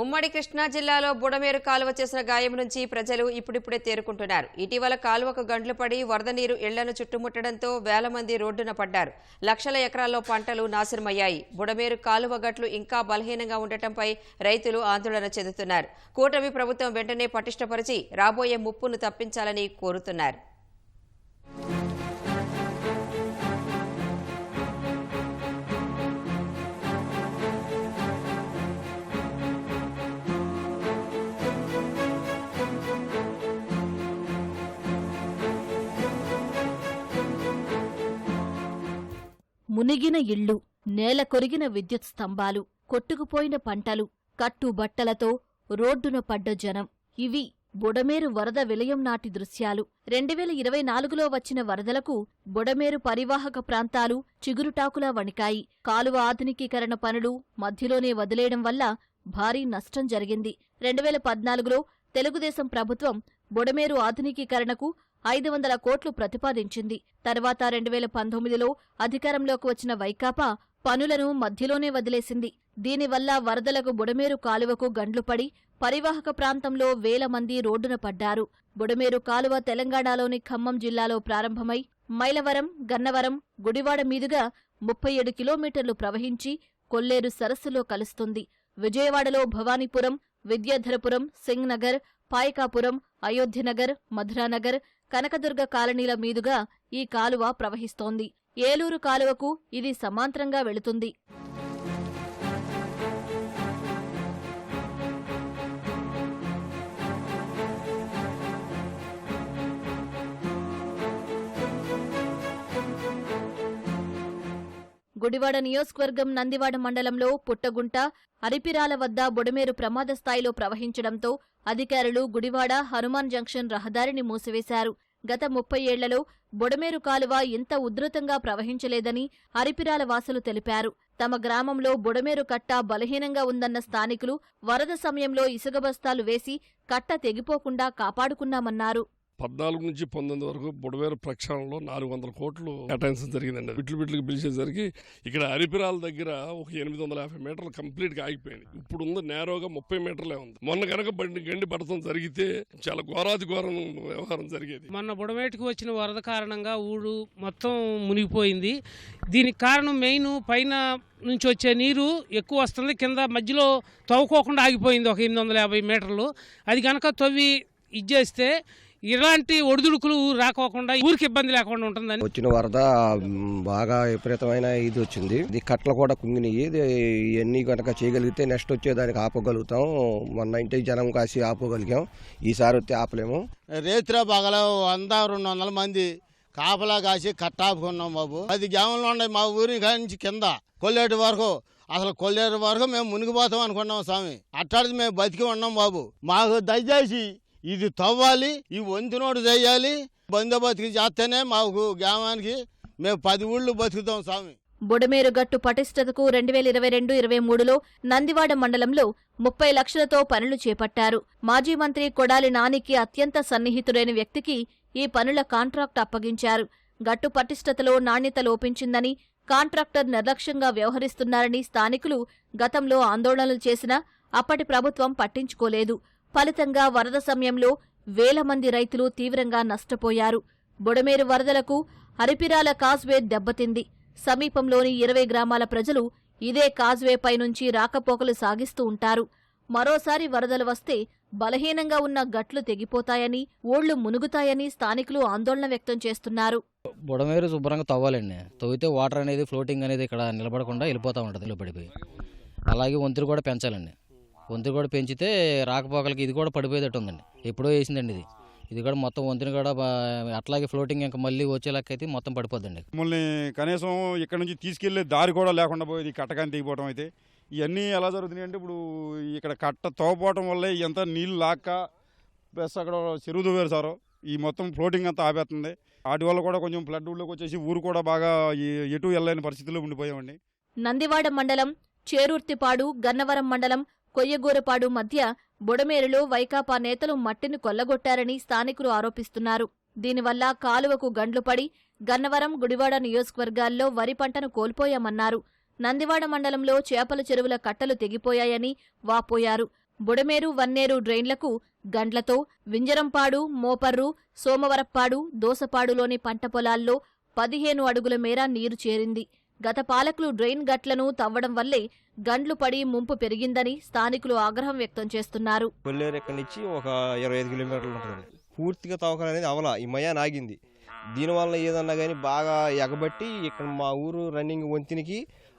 ఉమ్మడి కృష్ణా జిల్లాలో బుడమేరు కాలువ చేసిన గాయం నుంచి ప్రజలు ఇప్పుడిప్పుడే తేరుకుంటున్నారు. ఇటీవల కాలువకు గండ్లు పడి వరద నీరు ఇళ్ళను చుట్టుముట్టడంతో వేల మంది రోడ్డున పడ్డారు. లక్షల ఎకరాల్లో పంటలు నాశనమయ్యాయి. బుడమేరు కాలువ గట్లు ఇంకా బలహీనంగా ఉండటంపై రైతులు ఆందోళన చెందుతున్నారు. కూటమి ప్రభుత్వం వెంటనే పటిష్టపరిచి రాబోయే ముప్పును తప్పించాలని కోరుతున్నారు. మునిగిన ఇళ్ళు నేల కొరిగిన విద్యుత్ స్తంభాలు కొట్టుకుపోయిన పంటలు కట్టుబట్టలతో రోడ్డున పడ్డ జనం. ఇవి బుడమేరు వరద విలయం నాటి దృశ్యాలు. రెండువేల ఇరవై నాలుగులో వచ్చిన వరదలకు బుడమేరు పరివాహక ప్రాంతాలు చిగురుటాకులా వణికాయి. కాలువ ఆధునికీకరణ పనులు మధ్యలోనే వదిలేయడం వల్ల భారీ నష్టం జరిగింది. రెండువేల పద్నాలుగులో తెలుగుదేశం ప్రభుత్వం బుడమేరు ఆధునికీకరణకు ఐదు వందల కోట్లు ప్రతిపాదించింది. తర్వాత రెండు వేల పంతొమ్మిదిలో అధికారంలోకి వచ్చిన వైకాపా పనులను మధ్యలోనే వదిలేసింది. దీనివల్ల వరదలకు బుడమేరు కాలువకు గండ్లు పడి పరివాహక ప్రాంతంలో వేల మంది రోడ్డున పడ్డారు. బుడమేరు కాలువ తెలంగాణలోని ఖమ్మం జిల్లాలో ప్రారంభమై మైలవరం గన్నవరం గుడివాడ మీదుగా ముప్పై ఏడు కిలోమీటర్లు ప్రవహించి కొల్లేరు సరస్సులో కలుస్తుంది. విజయవాడలో భవానీపురం విద్యాధరపురం సింగ్ నగర్ పాయకాపురం అయోధ్యనగర్ మధురానగర్ కనకదుర్గ కాలనీల మీదుగా ఈ కాలువ ప్రవహిస్తోంది. ఏలూరు కాలువకు ఇది సమాంతరంగా వెళుతుంది. గుడివాడ నియోజకవర్గం నందివాడ మండలంలో పుట్టగుంట అరిపిరాల వద్ద బుడమేరు ప్రమాద స్థాయిలో ప్రవహించడంతో అధికారులు గుడివాడ హనుమాన్ జంక్షన్ రహదారిని మూసివేశారు. గత ముప్పై ఏళ్ళలో బుడమేరు కాలువ ఇంత ఉధృతంగా ప్రవహించలేదని హరిపిరాల వాసులు తెలిపారు. తమ గ్రామంలో బుడమేరు కట్ట బలహీనంగా ఉందన్న స్థానికులు వరద సమయంలో ఇసుక బస్తాలు వేసి కట్ట తెగిపోకుండా కాపాడుకున్నామన్నారు. పద్నాలుగు నుంచి పంతొమ్మిది వరకు బుడవేరు ప్రక్షాళనలో నాలుగు వందల కోట్లు కేటాయించడం జరిగిందండి. బిట్లు బిట్లకు పిలిచేసరికి ఇక్కడ అరిపిరాల దగ్గర ఒక ఎనిమిది వందల యాభై మీటర్లు కంప్లీట్గా ఆగిపోయింది ఇప్పుడు ఉంది నేరోగా ముప్పై మీటర్లే ఉంది. మొన్న కనుక బండి గండి పడటం జరిగితే చాలా ఘోరాతి ఘోరం వ్యవహారం జరిగేది. మొన్న బుడమేటికి వచ్చిన వరద కారణంగా ఊరు మొత్తం మునిగిపోయింది. దీనికి కారణం మెయిన్ పైన నుంచి వచ్చే నీరు ఎక్కువ వస్తుంది. కింద మధ్యలో తవ్వుకోకుండా ఆగిపోయింది ఒక ఎనిమిది వందల యాభై మీటర్లు. అది కనుక తవ్వి ఇచ్చేస్తే ఇలాంటి ఒడిదుడుకులు రాకోకుండా ఊరికి ఇబ్బంది లేకుండా ఉంటుందని. వచ్చిన వరద బాగా విపరీతమైన ఇది వచ్చింది. ఇది కట్టలు కూడా కుంగినాయి. ఇవన్నీ కనుక చేయగలిగితే నెక్స్ట్ వచ్చేదానికి ఆపగలుగుతాం. మొన్న ఇంటికి జనం కాసి ఆపగలిగాం. ఈసారి వస్తే ఆపలేము. రేత్రి పగల వంద రెండు వందల మంది కాపలా కాసి కట్టాపుకున్నాం బాబు. పది గ్రామంలో ఉన్నాయి మా ఊరి కాడి నుంచి కింద కొల్లేటి వరకు. అసలు కొల్లేటి వరకు మేము మునిగిపోతాం అనుకున్నాం స్వామి. అట్టాడిది మేము బతికి ఉన్నాం బాబు. మాకు దయచేసి ఇది తవ్వాలి ఈ వంతినోడు చేయాలి. బందోబస్తుకి చేస్తేనే మాకు గ్రామానికి మేము పది ఊళ్ళు బతుకుతాం స్వామి. బుడమేరు గట్టు పటిష్టతకు రెండు వేల ఇరవై రెండు ఇరవై మూడులో నందివాడ మండలంలో ముప్పై లక్షలతో పనులు చేపట్టారు. మాజీ మంత్రి కొడాలి నానికి అత్యంత సన్నిహితుడైన వ్యక్తికి ఈ పనుల కాంట్రాక్ట్ అప్పగించారు. గట్టు పటిష్టతలో నాణ్యత లోపించిందని కాంట్రాక్టర్ నిర్లక్ష్యంగా వ్యవహరిస్తున్నారని స్థానికులు గతంలో ఆందోళనలు చేసినా అప్పటి ప్రభుత్వం పట్టించుకోలేదు. ఫలితంగా వరద సమయంలో వేల మంది రైతులు తీవ్రంగా నష్టపోయారు. బుడమేరు వరదలకు అరిపిరాల కాజ్వే దెబ్బతింది. సమీపంలోని ఇరవై గ్రామాల ప్రజలు ఇదే కాజ్వేపై నుంచి రాకపోకలు సాగిస్తూ ఉంటారు. మరోసారి వరదలు వస్తే బలహీనంగా ఉన్న గట్లు తెగిపోతాయని ఓళ్ళు మునుగుతాయని స్థానికులు ఆందోళన వ్యక్తం చేస్తున్నారు. బుడమేరు శుభ్రంగా తవ్వాలండి. తవ్వితే వాటర్ అనేది ఫ్లోటింగ్ అనేది ఇక్కడ నిలబడకుండా వెళ్ళిపోతూ ఉంటుంది పడిపోయి అలాగే వంతులు కూడా పెంచాలండి. వంతులు కూడా పెంచితే రాకపోకలకి ఇది కూడా పడిపోయేటట్టు ఉందండి. ఎప్పుడో వేసిందండి ఇది. ఇది కూడా మొత్తం వంతుని కూడా అట్లాగే ఫ్లోటింగ్ ఇంకా మళ్ళీ వచ్చేలాకైతే మొత్తం పడిపోద్దండి. మమ్మల్ని కనీసం ఇక్కడ నుంచి తీసుకెళ్ళే దారి కూడా లేకుండా పోయేది కట్టకాని దిగిపోవడం అయితే ఇవన్నీ ఎలా జరుగుతున్నాయి అంటే ఇప్పుడు ఇక్కడ కట్ట తోపోవటం వల్లే ఎంత నీళ్ళు లాక్క ప్లస్ అక్కడ చెరువు దువ్వారు సారు. ఈ మొత్తం ఫ్లోటింగ్ అంతా ఆపేస్తుంది. వాటి వల్ల కూడా కొంచెం ఫ్లడ్ ఊళ్ళోకి వచ్చేసి ఊరు కూడా బాగా ఎటు వెళ్ళలేని పరిస్థితిలో ఉండిపోయామండి. నందివాడ మండలం చేరూర్తిపాడు గన్నవరం మండలం కొయ్యగూరపాడు మధ్య బుడమేరులో వైకాపా నేతలు మట్టిని కొల్లగొట్టారని స్థానికులు ఆరోపిస్తున్నారు. దీనివల్ల కాలువకు గండ్లు పడి గన్నవరం గుడివాడ నియోజకవర్గాల్లో వరి పంటను కోల్పోయామన్నారు. నందివాడ మండలంలో చేపల చెరువుల కట్టలు తెగిపోయాయని వాపోయారు. బుడమేరు వన్నేరు డ్రైన్లకు గండ్లతో వింజరంపాడు మోపర్రు సోమవరప్పాడు దోసపాడులోని పంట పొలాల్లో పదిహేను అడుగుల మేర నీరు చేరింది. గత పాలకులు డ్రైన్ గట్లను తవ్వడం వల్లే గండ్లు పడి ముంపు పెరిగిందని స్థానికులు ఆగ్రహం వ్యక్తం చేస్తున్నారు. కొల్లేరు నుంచి ఒక ఇరవై ఐదు కిలోమీటర్లు పూర్తిగా తవ్వకం అనేది అవలా ఈ మయాన్ ఆగింది దీనివల్ల ఏదన్నా కానీ బాగా ఎగబట్టి ఇక్కడ మా ఊరు రన్నింగ్ వంతినికి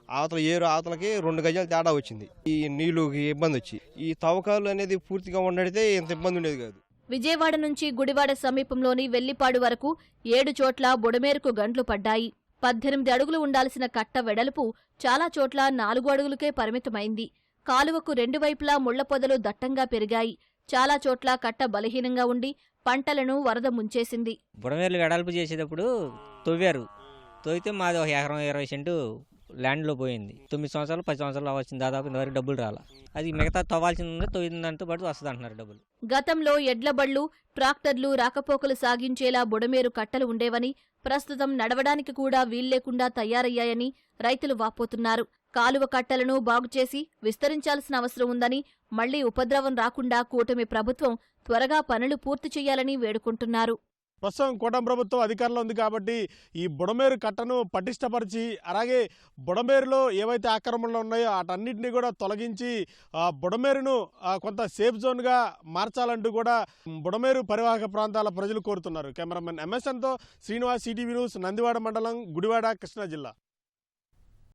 అవతల ఏరు అవతలకి రెండు గజాలు తేడా వచ్చింది. ఈ నీళ్ళకి ఇబ్బంది వచ్చి ఈ తవ్వకాలు అనేది పూర్తిగా ఉండడితే ఇంత ఇబ్బంది ఉండేది కాదు. విజయవాడ నుంచి గుడివాడ సమీపంలోని వెల్లిపాడు వరకు ఏడు చోట్ల బుడమేరుకు గండ్లు పడ్డాయి. పద్దెనిమిది అడుగులు ఉండాల్సిన కట్ట వెడల్పు చాలా చోట్ల నాలుగు అడుగులకే పరిమితమైంది. కాలువకు రెండు వైపులా ముళ్ళ పొదలు దట్టంగా పెరిగాయి. చాలా చోట్ల కట్ట బలహీనంగా ఉండి పంటలను వరద ముంచేసింది. బుడమేర్లు వెడల్పు చేసేటప్పుడు తవ్వారు. తవ్వితే మాది ఒక ఎకరం ఇరవై సెంటు ల్యాండ్లో పోయింది. తొమ్మిది సంవత్సరాలు పది సంవత్సరాలు వచ్చింది దాదాపు ఇంతవరకు డబ్బులు రాలా. అది మిగతా తవ్వాల్సింది తొమ్మిది పాటు వస్తుంది అంటున్నారు డబ్బులు. గతంలో ఎడ్లబళ్ళు ట్రాక్టర్లు రాకపోకలు సాగించేలా బుడమేరు కట్టలు ఉండేవని ప్రస్తుతం నడవడానికి కూడా వీల్లేకుండా తయారయ్యాయని రైతులు వాపోతున్నారు. కాలువ కట్టలను బాగుచేసి విస్తరించాల్సిన అవసరం ఉందని మళ్ళీ ఉపద్రవం రాకుండా కూటమి ప్రభుత్వం త్వరగా పనులు పూర్తి చేయాలని వేడుకుంటున్నారు. ప్రస్తుతం కూటమి ప్రభుత్వం అధికారంలో ఉంది కాబట్టి ఈ బుడమేరు కట్టను పటిష్టపరిచి అలాగే బుడమేరులో ఏవైతే ఆక్రమణలు ఉన్నాయో వాటన్నిటిని కూడా తొలగించి ఆ బుడమేరును కొంత సేఫ్ జోన్గా మార్చాలంటూ కూడా బుడమేరు పరివాహక ప్రాంతాల ప్రజలు కోరుతున్నారు. కెమెరామెన్ ఎంఎస్ఎన్తో శ్రీనివాస్ సిటీవీ న్యూస్ నందివాడ మండలం గుడివాడ కృష్ణా జిల్లా.